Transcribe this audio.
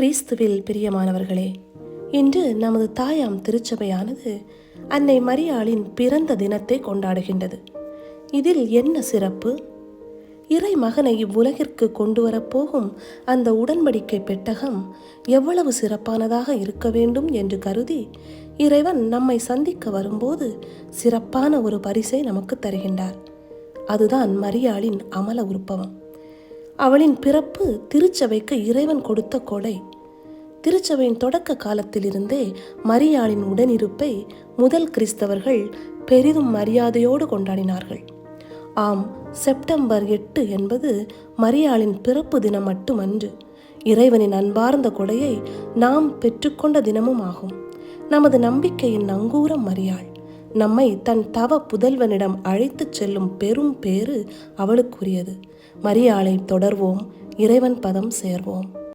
கிறிஸ்துவில் பிரியமானவர்களே இன்று நமது தாயாம் திருச்சபையானது அன்னை மரியாளின் பிறந்த தினத்தை கொண்டாடுகின்றது. இதில் என்ன சிறப்பு? இறை மகனை இவ்வுலகிற்கு கொண்டு வரப்போகும் அந்த உடன்படிக்கை பெட்டகம் எவ்வளவு சிறப்பானதாக இருக்க வேண்டும் என்று கருதி இறைவன் நம்மை சந்திக்க வரும்போது சிறப்பான ஒரு பரிசை நமக்கு தருகின்றார். அதுதான் மரியாளின் அமல உருப்பவம். அவளின் பிறப்பு திருச்சபைக்கு இறைவன் கொடுத்த கொடை. திருச்சபையின் தொடக்க காலத்திலிருந்தே மரியாளின் உடனிருப்பை முதல் கிறிஸ்தவர்கள் பெரிதும் மரியாதையோடு கொண்டாடினார்கள். ஆம் செப்டம்பர் எட்டு என்பது மரியாளின் பிறப்பு தினம் மட்டுமன்று. இறைவனின் அன்பார்ந்த கொடையை நாம் பெற்றுக்கொண்ட தினமும் ஆகும். நமது நம்பிக்கையின் நங்கூரம் மரியாள். நம்மை தன் தவ புதல்வனிடம் அழைத்துச் செல்லும் பெரும் பேறு அவளுக்குரியது. மரியாளை தொடர்வோம். இறைவன் பதம் சேர்வோம்.